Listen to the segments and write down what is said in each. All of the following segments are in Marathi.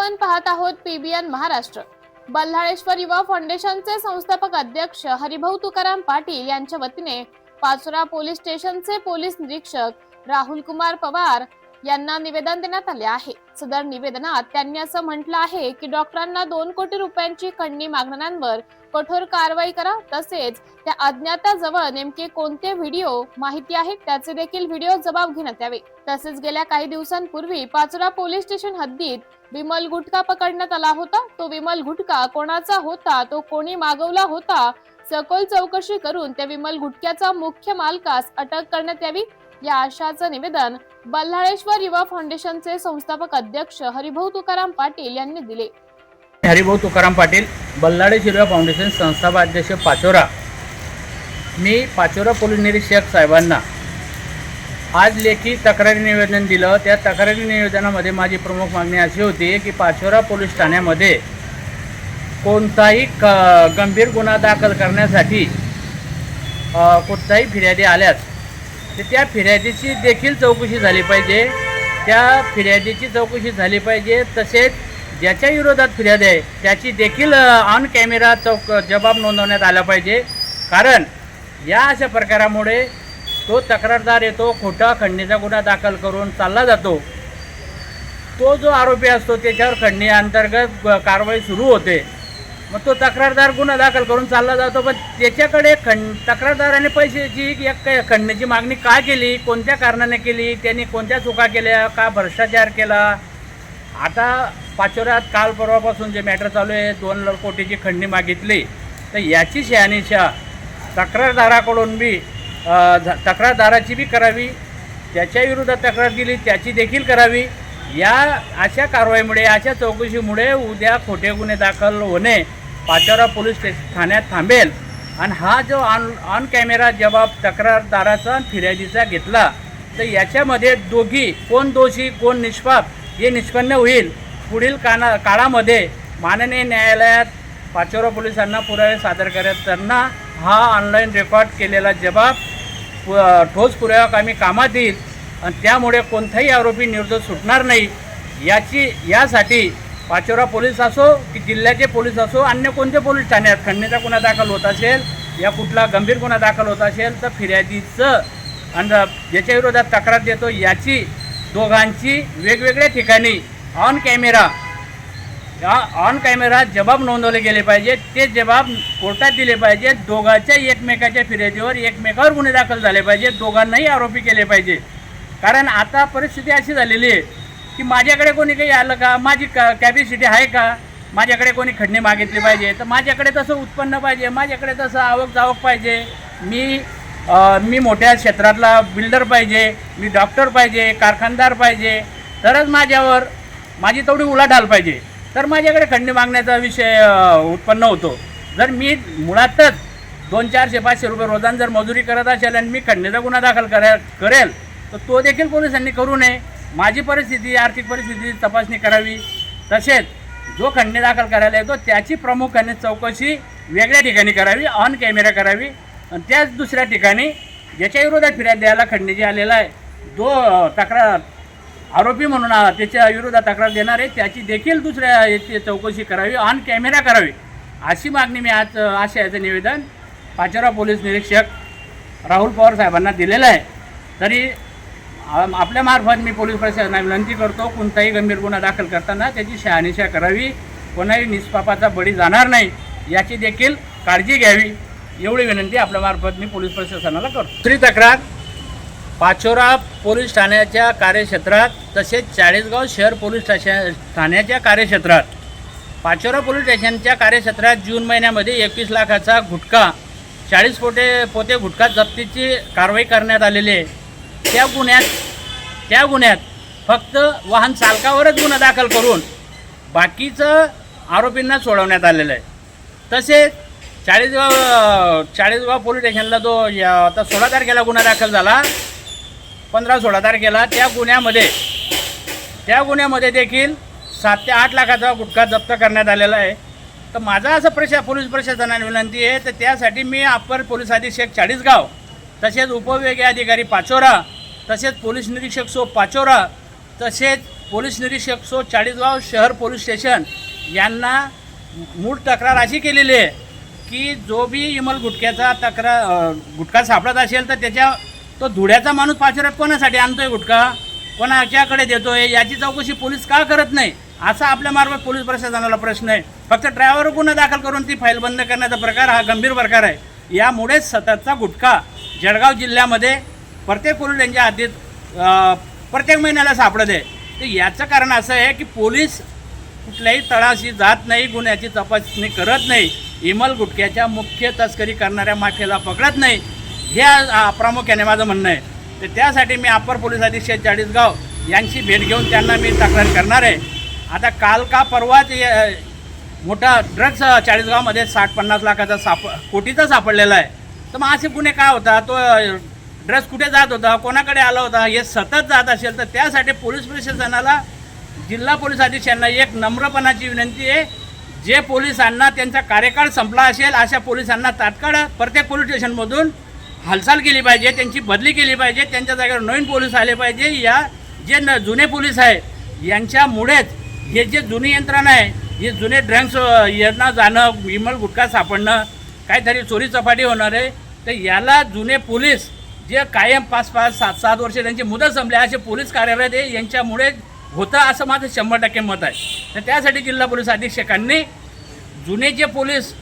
आपण पाहत आहोत पीबीएन महाराष्ट्र. बल्हाळेश्वर युवा फाउंडेशनचे संस्थापक अध्यक्ष हरिभाऊ तुकाराम पाटील यांच्या वतीने पाचोरा पोलीस स्टेशनचे पोलीस निरीक्षक राहुल कुमार पवार यांना निवेदन देण्यात आले आहे. सदर निवेदनात त्यांनी असं म्हटलं आहे की डॉक्टरांना दोन कोटी रुपयांची खंडणी मागण्यांवर कठोर कारवाई करा. तसेच त्या अज्ञाताजवळ नेमके कोणते व्हिडिओ माहिती आहेत त्याचे देखील व्हिडिओ जबाब घेण्यात यावे. तसेच गेल्या काही दिवसांपूर्वी पाचोरा पोलीस स्टेशन हद्दीत विमल गुटखा पकडण्यात आला होता. तो विमल गुटखा कोणाचा होता? तो कोणी मागवला होता? सखोल चौकशी करून त्या विमल गुटख्याचा मुख्य मालकास अटक करण्यात यावी. या आशाचं निवेदन बल्हाळेश्वर युवा फाउंडेशनचे संस्थापक अध्यक्ष हरिभाऊ तुकाराम पाटील यांनी दिले. हरिभाऊ तुकाराम पाटील बल्लाडे शिरवा फाउंडेशन संस्थापक अध्यक्ष पाचोरा. मी पाचोरा पोलीस निरीक्षक साहेबांना आज लेखी तक्रारी निवेदन दिलं. त्या तक्रारी निवेदनामध्ये माझी प्रमुख मागणी अशी होती की पाचोरा पोलीस ठाण्यामध्ये कोणताही क गंभीर गुन्हा दाखल करण्यासाठी कोणताही फिर्यादी आल्यास तर त्या फिर्यादीची देखील चौकशी झाली पाहिजे. त्या फिर्यादीची चौकशी झाली पाहिजे. तसेच ज्याच्या विरोधात फिर्यादी आहे त्याची देखील ऑन कॅमेरा चौक जबाब नोंदवण्यात आला पाहिजे. कारण या अशा प्रकारामुळे तो तक्रारदार येतो खोटा खंडणीचा गुन्हा दाखल करून चालला जातो. तो जो आरोपी असतो त्याच्यावर खंडणी अंतर्गत कारवाई सुरू होते. मग तो तक्रारदार गुन्हा दाखल करून चालला जातो पण त्याच्याकडे खंड तक्रारदाराने पैशाची एक खंडणीची मागणी का केली कोणत्या कारणाने केली त्यांनी कोणत्या चुका केल्या का भ्रष्टाचार केला? आता पाचोऱ्यात काल परवापासून जे मॅटर चालू आहे दोन लाख कोटीची खंडणी मागितली. तर याची शहानिशा तक्रारदाराकडून बी तक्रारदाराची बी करावी त्याच्या विरोधात तक्रार दिली त्याची देखील करावी. या अशा कारवाईमुळे अशा चौकशीमुळे उद्या खोटे गुन्हे दाखल होणे पाचोरा पोलीस स्टेशन ठाण्यात थांबेल. आणि हा जो ऑन ऑन कॅमेरा जबाब तक्रारदाराचा आणि फिर्यादीचा घेतला तर याच्यामध्ये दोघी कोण दोषी कोण निष्पाप हे निष्पन्न होईल. पुढील काना काळामध्ये माननीय न्यायालयात पाचोरा पोलिसांना पुरावे सादर करताना हा ऑनलाईन रेकॉर्ड केलेला जबाब पु ठोस पुरावा कामी कामात येईल आणि त्यामुळे कोणताही आरोपी निर्दोष सुटणार नाही. याची यासाठी पाचोरा पोलीस असो की जिल्ह्याचे पोलीस असो अन्य कोणते पोलीस ठाण्यात खंडणीचा गुन्हा दाखल होत असेल या कुठला गंभीर गुन्हा दाखल होत असेल तर फिर्यादीचं आणि ज्याच्या विरोधात तक्रार देतो याची दोघांची वेगवेगळ्या ठिकाणी ऑन कॅमेरा. या ऑन कॅमेरा जबाब नोंदवले गेले पाहिजे. ते जबाब कोर्टात दिले पाहिजेत दोघांच्या एकमेकाच्या फिर्यादीवर एकमेकावर गुन्हे दाखल झाले पाहिजे. दोघांनाही आरोपी केले पाहिजे. कारण आता परिस्थिती अशी झालेली आहे की माझ्याकडे कोणी काही आलं का? माझी का कॅपॅसिटी आहे का? माझ्याकडे कोणी खंडणी मागितली पाहिजे. तर माझ्याकडे तसं उत्पन्न पाहिजे. माझ्याकडे तसं आवक जावक पाहिजे. मी मी मोठ्या क्षेत्रातला बिल्डर पाहिजे. मी डॉक्टर पाहिजे. कारखानदार पाहिजे. तरच माझ्यावर माझी तेवढी उलाढाल पाहिजे. तर माझ्याकडे खंडणी मागण्याचा विषय उत्पन्न होतो. जर मी मुळातच दोन चारशे पाचशे रुपये रोजान जर मजुरी करत असेल आणि मी खंडणीचा गुन्हा दाखल करे करेल तर तो देखील पोलिसांनी करू नये. माझी परिस्थिती आर्थिक परिस्थिती तपासणी करावी. तसेच जो खंडणी दाखल करायला येतो त्याची प्रामुख्याने चौकशी वेगळ्या ठिकाणी करावी ऑन कॅमेरा करावी. आणि त्याच दुसऱ्या ठिकाणी ज्याच्या विरोधात फिर्याद द्यायला खंडणी जी आलेला आहे. जो तक्रार आरोपी म्हणून त्याच्या विरोधात तक्रार देणार आहे त्याची देखील दुसऱ्या याची चौकशी करावी ऑन कॅमेरा करावी अशी मागणी मी आज आशयाचं निवेदन पाचोरा पोलीस निरीक्षक राहुल पवार साहेबांना दिलेलं आहे. तरी आपल्यामार्फत मी पोलीस प्रशासनाला विनंती करतो कोणताही गंभीर गुन्हा दाखल करताना त्याची शहानिशा करावी कोणाही निष्पापाचा बळी जाणार नाही याची देखील काळजी घ्यावी एवढी विनंती आपल्यामार्फत मी पोलीस प्रशासनाला करतो. दुसरी तक्रार पाचोरा पोलीस ठाण्याच्या कार्यक्षेत्रात तसेच चाळीसगाव शहर पोलीस स्टेशन ठाण्याच्या कार्यक्षेत्रात. पाचोरा पोलीस स्टेशनच्या कार्यक्षेत्रात जून महिन्यामध्ये एकवीस लाखाचा गुटखा चाळीस पोटे पोते गुटखा जप्तीची कारवाई करण्यात आलेली आहे. त्या गुन्ह्यात त्या गुन्ह्यात फक्त वाहन चालकावरच गुन्हा दाखल करून बाकीचं आरोपींना सोडवण्यात आलेलं आहे. तसेच चाळीसगाव चाळीसगाव पोलीस स्टेशनला जो आता सोळा तारखेला गुन्हा दाखल झाला पंधरा सोळा तारखेला त्या गुन्ह्यामध्ये त्या गुन्ह्यामध्ये देखील सात ते आठ लाखाचा गुटखा जप्त करण्यात आलेला आहे. तर माझा असं प्रशा पोलीस प्रशासनाने विनंती आहे तर त्यासाठी मी अप्पर पोलीस अधीक्षक चाळीसगाव तसेच उपविभागीय अधिकारी पाचोरा तसेच पोलीस निरीक्षक सो पाचोरा तसेच पोलीस निरीक्षक सो चाळीसगाव शहर पोलीस स्टेशन यांना मूळ तक्रार अशी केलेली आहे की जो बी इमल गुटख्याचा तक्रार गुटखा सापडत असेल तर त्याच्या तो धुळ्याचा माणूस पाचोऱ्यात कोणासाठी आणतोय गुटखा? कोणाच्याकडे देतोय? याची चौकशी पोलीस का करत नाही? असा आपल्या मार्फत पोलीस प्रशासनाला प्रश्न आहे. फक्त ड्रायव्हर गुन्हा दाखल करून ती फाईल बंद करण्याचा प्रकार हा गंभीर प्रकार आहे. यामुळेच सततचा गुटखा जळगाव जिल्ह्यामध्ये प्रत्येक पोलीस यांच्या हद्दीत प्रत्येक महिन्याला सापडत आहे. तर याचं कारण असं आहे की पोलीस कुठल्याही तळाशी जात नाही गुन्ह्याची तपासणी करत नाही. इमल गुटख्याच्या मुख्य तस्करी करणाऱ्या माफियाला पकडत नाही. हे प्रामुख्याने माझं म्हणणं आहे. तर त्यासाठी मी अप्पर पोलीस अधीक्षक चाळीसगाव यांची भेट घेऊन त्यांना मी तक्रार करणार आहे. आता काल का परवाच मोठा ड्रग्स चाळीसगावमध्ये साठ पन्नास लाखाचा साप कोटीचा सापडलेला आहे. तर मग असे गुन्हे काय होता? तो ड्रग्स कुठे जात होता? कोणाकडे आला होता? हे सतत जात असेल तर त्यासाठी पोलीस प्रशासनाला जिल्हा पोलीस अधीक्षकांना एक नम्रपणाची विनंती आहे. जे पोलिसांना त्यांचा कार्यकाळ संपला असेल अशा पोलिसांना तात्काळ प्रत्येक पोलीस स्टेशनमधून हालचाल केली पाहिजे त्यांची बदली केली पाहिजे त्यांच्या जागेवर नवीन पोलीस आले पाहिजे. या जे न जुने पोलीस आहे यांच्यामुळेच हे जे जुनी यंत्रणा आहे हे जुने ड्रग्स येणं जाणं विमल गुटखा सापडणं काहीतरी चोरी चपाटी होणार आहे. तर याला जुने पोलीस जे कायम पाच पाच सात सात वर्ष त्यांची मुदत संपली असे पोलीस कार्यालयात आहे. यांच्यामुळे होतं असं माझं शंभर टक्के मत आहे. तर त्यासाठी जिल्हा पोलीस अधीक्षकांनी जुने जे पोलीस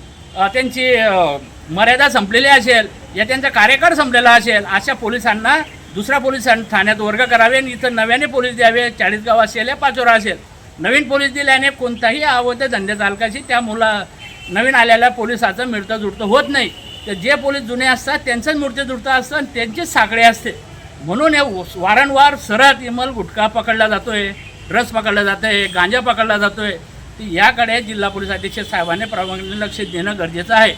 त्यांची मर्यादा संपलेली असेल या त्यांचा कार्यकाळ संपलेला असेल अशा पोलिसांना दुसऱ्या पोलिसां ठाण्यात वर्ग करावे आणि इथं नव्याने पोलीस द्यावे चाळीसगाव असेल या पाचोरा असेल. नवीन पोलीस दिल्याने कोणताही अवैध धंदे चालकाशी त्या मुला नवीन आलेल्या पोलिसाचं मिळतं जुळतं होत नाही. तर जे पोलीस जुने असतात त्यांचंच मूर्ती जुळतं असतं आणि त्यांचेच साकडे असते. म्हणून हे वारंवार सरत इमल गुटखा पकडला जातो आहे रस पकडला जातो आहे गांजा पकडला जातो आहे याकडे जिल्हा पोलीस अधीक्षक साहेबांनी प्रामुख्याने लक्ष देणं गरजेचं आहे.